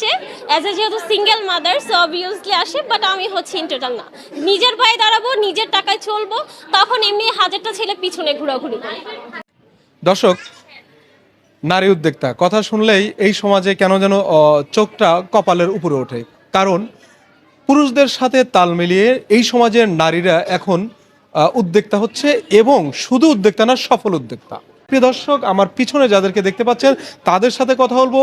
আসে। As a যেহেতু single mother so obviously আসে বাট আমি হচ্ছে ইন টোটাল না। নিজের পায়ে দাঁড়াবো, নিজের টাকায় চলবো, তখন এমনি হাজারটা ছেলে পিছনে ঘোরাঘুরি করে। দর্শক, নারী উদ্যোক্তা, কথা শুনলেই এই সমাজে কেন যেন চোখটা কপালের উপরে ওঠে। কারণ, পুরুষদের সাথে তাল মিলিয়ে এই সমাজের নারীরা এখন উদ্যোক্তা হচ্ছে এবং শুধু উদ্যোক্তা না, সফল উদ্যোক্তা। প্রিয় দর্শক আমার পিছনে যাদেরকে দেখতে পাচ্ছেন তাদের সাথে কথা বলব।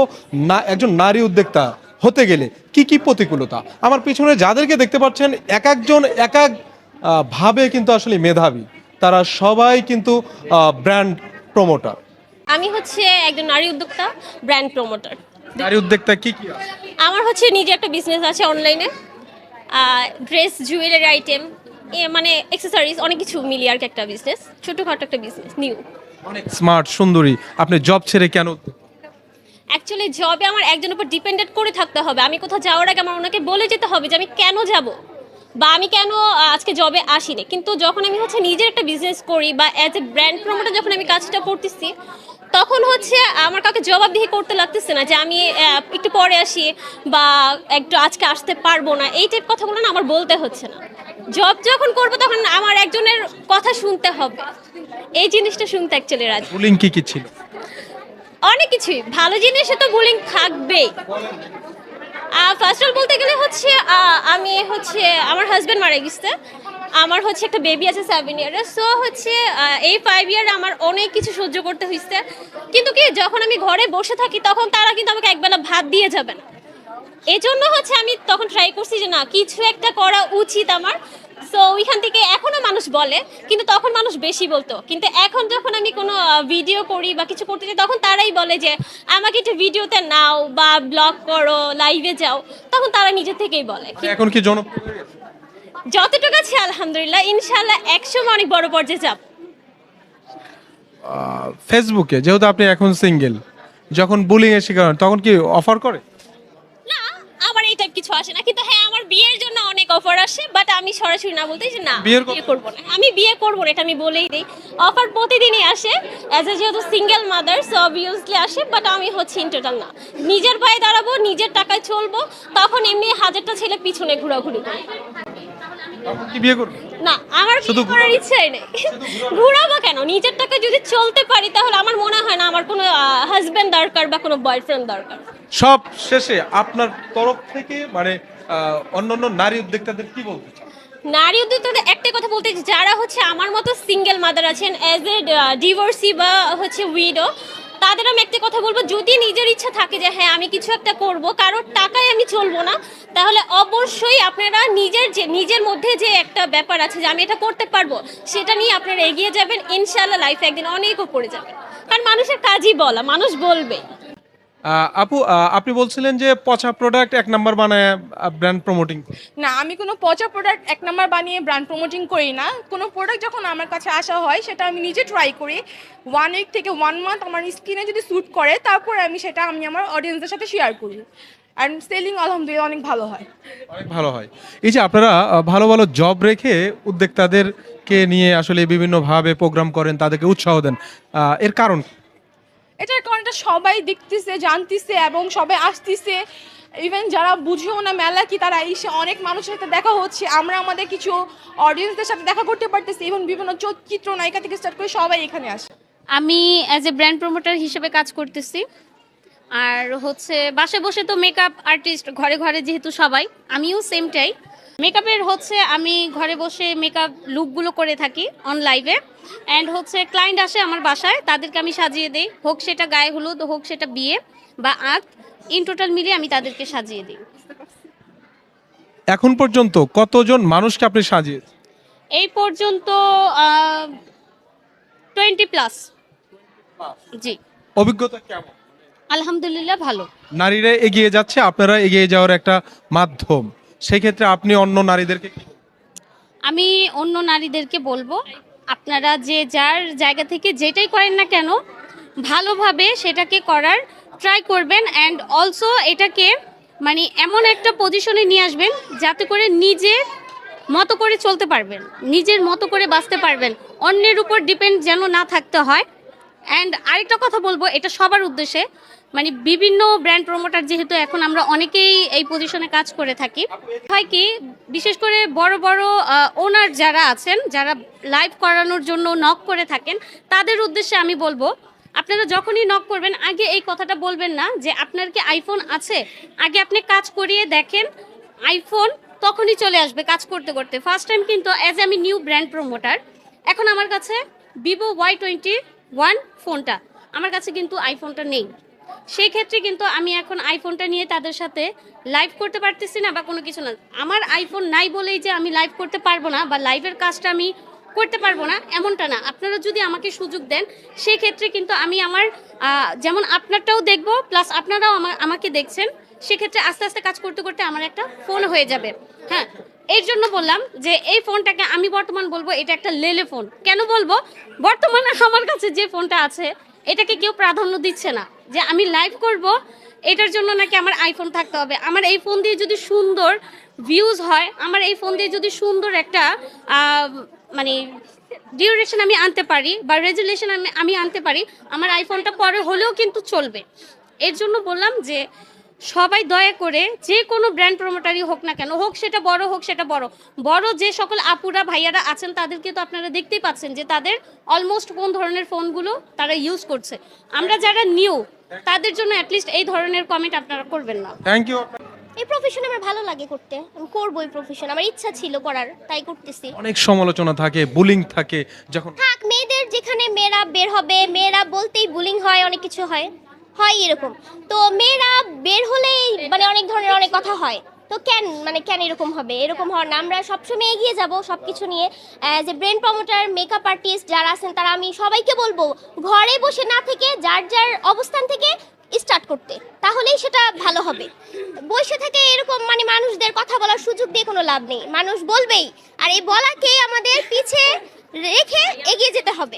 না একজন নারী উদ্যোক্তা হতে গেলে কি কি প্রতিকূলতা? আমার পিছনে যাদেরকে দেখতে পাচ্ছেন এক একজন এক এক ভাবে কিন্তু আসলে মেধাবী। তারা সবাই কিন্তু ব্র্যান্ড প্রমোটার আমি হচ্ছে একজন নারী উদ্যোক্তা ব্র্যান্ড প্রমোটার নারী উদ্যোক্তা কি কি? আমার হচ্ছে নিজে একটা বিজনেস আছে অনলাইনে ড্রেস জুয়েলারি আইটেম মানে অ্যাক্সেসরিজ অনেক কিছু মিলিয়ে আর কি একটা বিজনেস ছোটোখাটো একটা বিজনেস নিউ অনেক স্মার্ট সুন্দরী। আপনি জব ছেড়ে কেন অ্যাকচুয়ালি জবে আমার একজনের উপর ডিপেন্ডেন্ট করে থাকতে হবে। আমি কোথাও যাওয়ার আগে আমার ওনাকে বলে যেতে হবে যে আমি কেন যাব? বা আমি কেন আজকে জবে আসিনি? কিন্তু যখন আমি হচ্ছে নিজের একটা বিজনেস করি বা অ্যাজ এ ব্র্যান্ড প্রমোটার যখন আমি কাজটা করতেছি তখন হচ্ছে আমার কাউকে জবাবদিহি করতে লাগতেছে না যে আমি একটু পরে আসি বা একটু আজকে আসতে পারব না। এই টাইপ কথাগুলো না আমার বলতে হচ্ছে না। জব যখন করব তখন আমার একজনের কথা শুনতে হবে। এই জিনিসটা শুনতে অ্যাকচুয়ালি রাজি। বুলিং কি কি ছিল? অনেক কিছুই। ভালো জিনিসে তো বুলিং থাকবেই। ফার্স্ট অল বলতে গেলে হচ্ছে আমি হচ্ছে আমার হাজব্যান্ড মারা গেছে। আমার হচ্ছে একটা বেবি আছে সেভেন ইয়ারের সো হচ্ছে এই ফাইভ ইয়ার আমার অনেক কিছু সহ্য করতে হয়েছে কিন্তু কি, যখন আমি ঘরে বসে থাকি, তখন তারা কিন্তু আমাকে একবেলা ভাত দিয়ে যাবে না। এই জন্য হচ্ছে আমি তখন ট্রাই করছি যে, না, কিছু একটা করা উচিত আমার। সো ওইখান থেকে এখনও মানুষ বলে, কিন্তু তখন মানুষ বেশি বলতো। কিন্তু এখন যখন আমি কোনো ভিডিও করি বা কিছু করতে চাই তখন তারাই বলে যে, আমাকে একটু ভিডিওতে নাও বা ব্লগ করো লাইভে যাও। তখন তারা নিজে থেকেই বলে। এখন কি গেছে? যতটুকু আছে আলহামদুলিল্লাহ। ইনশাল্লাহ একসময় অনেক বড় পর্যায়ে যাব। ফেসবুকে যেহেতু আপনি এখন সিঙ্গেল যখন বুলিং এর শিকার হন, তখন কি অফার করে? না আমার এই টাইপ কিছু আসে না। কিন্তু হ্যাঁ আমার বিয়ের জন্য অনেক অফার আসে বাট আমি সরাসরি না বলতে যে না বিয়ে করব না। আমি বিয়ে করব না এটা আমি বলেই দিই। অফার প্রতিদিনই আসে অ্যাজ এ যেহেতু সিঙ্গেল মাদার সো অবভিয়াসলি আসে বাট আমি হচ্ছে ইন টোটাল না। নিজের পায়ে দাঁড়াবো নিজের টাকায় চলবো তখন এমনি হাজারটা ছেলে পিছনে ঘোরাঘুরি করে। তখন কি বিয়ে করবে না আমার শুধু করার ইচ্ছাই নেই। ঘুরাবো? কেন? নিজের টাকা যদি চলতে পারি তাহলে আমার মনে হয় না আমার কোনো হাজবেন্ড দরকার বা কোনো বয়ফ্রেন্ড দরকার। সব শেষে আপনার তরফ থেকে মানে অন্যান্য নারী উদ্যোক্তাদের কি বলতে চান? নারী উদ্যোক্তাদের একটাই কথা বলতে যারা হচ্ছে আমার মতো সিঙ্গেল মাদার আছেন অ্যাজ এ ডিভোর্সি বা হচ্ছে উইডো তাদের আমি একটা কথা বলব, যদি নিজের ইচ্ছা থাকে যে হ্যাঁ আমি কিছু একটা করব, কারোর টাকায় আমি চলবো না, তাহলে অবশ্যই আপনারা নিজের যে, নিজের মধ্যে যে একটা ব্যাপার আছে যে আমি এটা করতে পারব, সেটা নিয়ে আপনারা এগিয়ে যাবেন ইনশাল্লাহ লাইফে একদিন অনেক উপরে যাবেন কারণ মানুষের কাজই বলা, মানুষ বলবে আপু আপনি বলছিলেন যে পচা প্রোডাক্ট এক নাম্বার বানায় ব্র্যান্ড প্রমোটিং না আমি কোনো পচা প্রোডাক্ট এক নাম্বার বানিয়ে ব্র্যান্ড প্রমোটিং করি না। কোনো প্রোডাক্ট যখন আমার কাছে আসা হয় সেটা আমি নিজে ট্রাই করি। ওয়ান উইক থেকে ওয়ান মান্থ আমার স্কিনে যদি স্যুট করে তারপর আমি সেটা আমি আমার অডিয়েন্সদের সাথে শেয়ার করি। অ্যান্ড সেলিং আলহামদুলিল্লাহ অনেক ভালো হয়। অনেক ভালো হয়। এই যে আপনারা ভালো ভালো জব রেখে উদ্যোক্তাদেরকে নিয়ে আসলে বিভিন্নভাবে প্রোগ্রাম করেন তাদেরকে উৎসাহ দেন এর কারণ? এটার কারণটা সবাই দেখতেছে, জানতেছে এবং সবাই আসতেছে। ইভেন যারা বুঝেও না মেলা কি, তারা এসে অনেক মানুষের সাথে দেখা হচ্ছে। আমরা আমাদের কিছু অডিয়েন্সদের সাথে দেখা করতে পারতেছি ইভেন বিভিন্ন চ- চিত্রনায়িকা থেকে স্টার্ট করে সবাই এখানে আসে। আমি অ্যাজ এ ব্র্যান্ড প্রমোটার হিসেবে কাজ করতেছি। আর হচ্ছে বাসে বসে তো মেকআপ আর্টিস্ট ঘরে ঘরে যেহেতু সবাই, আমিও সেমটাই মেকআপের হচ্ছে আমি ঘরে বসে মেকআপ লুকগুলো করে থাকি অন লাইভে অ্যান্ড হচ্ছে ক্লায়েন্ট আসে আমার বাসায় তাদেরকে আমি সাজিয়ে দিই। হোক সেটা গায়ে হলুদ হোক সেটা বিয়ে বা আঁক ইন টোটাল মিলিয়ে আমি তাদেরকে সাজিয়ে দিই। এখন পর্যন্ত কতজন মানুষকে আপনি সাজিয়েছেন? এই পর্যন্ত টোয়েন্টি প্লাস জি। অভিজ্ঞতা কেমন? আলহামদুলিল্লাহ ভালো। নারীরা এগিয়ে যাচ্ছে আপনারা এগিয়ে যাওয়ার একটা মাধ্যম। সেক্ষেত্রে আপনি অন্য নারীদেরকে আমি অন্য নারীদেরকে বলব, আপনারা যে যার জায়গা থেকে যেটাই করেন না কেন, ভালোভাবে সেটাকে করার ট্রাই করবেন অ্যান্ড অলসো এটাকে মানে এমন একটা পজিশনে নিয়ে আসবেন যাতে করে নিজের মতো করে চলতে পারবেন, নিজের মতো করে বাঁচতে পারবেন, অন্যের উপর ডিপেন্ড যেন না থাকতে হয়। অ্যান্ড আরেকটা কথা বলব, এটা সবার উদ্দেশ্যে মানে বিভিন্ন ব্র্যান্ড প্রমোটার যেহেতু এখন আমরা অনেকেই এই পজিশনে কাজ করে থাকি, হয় কি, বিশেষ করে বড় বড় ওনার যারা আছেন, যারা লাইভ করানোর জন্য নক করে থাকেন, তাদের উদ্দেশ্যে আমি বলব, আপনারা যখনই নক করবেন, আগে এই কথাটা বলবেন না যে আপনার কি আইফোন আছে? আগে আপনি কাজ করিয়ে দেখেন আইফোন তখনই চলে আসবে কাজ করতে করতে। ফার্স্ট টাইম কিন্তু অ্যাজ আমি নিউ ব্র্যান্ড প্রমোটার এখন আমার কাছে ভিভো ওয়াই টোয়েন্টি ওয়ান ফোনটা আমার কাছে কিন্তু আইফোনটা নেই। সেই ক্ষেত্রে কিন্তু আমি এখন আইফোনটা নিয়ে তাদের সাথে লাইভ করতে পারতেছি না বা কোনো কিছু না। আমার আইফোন নাই বলেই যে আমি লাইভ করতে পারব না বা লাইভের কাজটা আমি করতে পারব না, এমনটা না। আপনারা যদি আমাকে সুযোগ দেন, সেই ক্ষেত্রে কিন্তু আমি আমার যেমন আপনারটাও দেখব প্লাস আপনারাও আমাকে দেখছেন, সেক্ষেত্রে আস্তে আস্তে কাজ করতে করতে আমার একটা ফোন হয়ে যাবে। হ্যাঁ এর জন্য বললাম যে এই ফোনটাকে আমি বর্তমান বলব এটা একটা লেলে ফোন কেন বলব? বর্তমানে আমার কাছে যে ফোনটা আছে এটাকে কেউ প্রাধান্য দিচ্ছে না যে আমি লাইভ করব, এটার জন্য নাকি আমার আইফোন থাকতে হবে। আমার এই ফোন দিয়ে যদি সুন্দর ভিউজ হয়, আমার এই ফোন দিয়ে যদি সুন্দর একটা মানে ডিউরেশন আমি আনতে পারি বা রেজুলেশন আমি আমি আনতে পারি, আমার আইফোনটা পরে হলেও কিন্তু চলবে। এর জন্য বললাম যে সবাই দয়া করে যে কোনো ব্র্যান্ড প্রমোটারই হোক না কেন হোক সেটা বড় হোক সেটা বড়। বড় যে সকল আপুরা ভাইয়ারা আছেন তাদেরকে তো আপনারা দেখতেই পাচ্ছেন যে তাদের অলমোস্ট কোন ধরনের ফোনগুলো তারা ইউজ করছে। আমরা যারা নিউ তাদের জন্য অ্যাটলিস্ট এই ধরনের কমেন্ট আপনারা করবেন না। থ্যাংক ইউ এই প্রফেশন আমার ভালো লাগে করতে। আমি করব এই প্রফেশন আমার ইচ্ছা ছিল করার তাই করতেছি। অনেক সমালোচনা থাকে বুলিং থাকে যখন থাক মেয়েদের যেখানে মেয়েরা বের হবে মেয়েরা বলতেই বুলিং হয় অনেক কিছু হয়। হয় এরকম। তো মেয়েরা বের হলেই মানে অনেক ধরনের অনেক কথা হয়। তো কেন মানে কেন এরকম হবে? এরকম হওয়ার না। আমরা সবসময় এগিয়ে যাব সব কিছু নিয়ে যে ব্রেন প্রমোটার মেকআপ আর্টিস্ট যারা আছেন, তারা আমি সবাইকে বলব, ঘরে বসে না থেকে যার যার অবস্থান থেকে স্টার্ট করতে। তাহলেই সেটা ভালো হবে। বসে থেকে এরকম মানে মানুষদের কথা বলার সুযোগ দিয়ে কোনো লাভ নেই। মানুষ বলবেই, আর এই বলাকে আমাদের পিছে রেখে এগিয়ে যেতে হবে।